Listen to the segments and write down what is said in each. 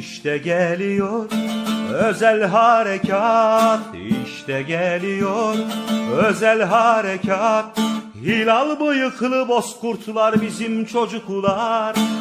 İşte geliyor özel harekat. İşte geliyor özel harekat. Hilal bıyıklı bozkurtlar bizim çocuklar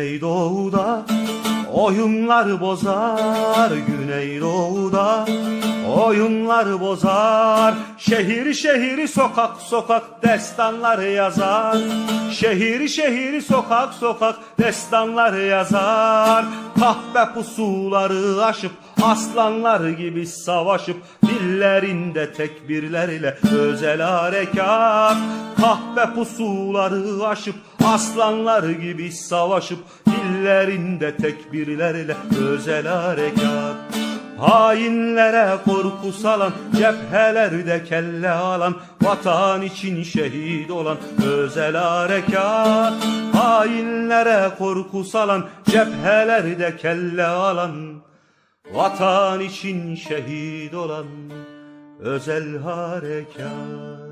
Güneydoğu'da oyunlar bozar Güneydoğu'da oyunlar bozar Şehir şehir sokak sokak destanlar yazar. Şehir şehir sokak sokak destanlar yazar. Kahpe pusuları aşıp aslanlar gibi savaşıp Dillerinde tekbirlerle özel harekat. Kahpe pusuları aşıp aslanlar gibi savaşıp Dillerinde tekbirlerle özel harekat Hainlere korku salan, cephelerde kelle alan, vatan için şehit olan özel harekat. Hainlere korku salan, cephelerde kelle alan, vatan için şehit olan özel harekat.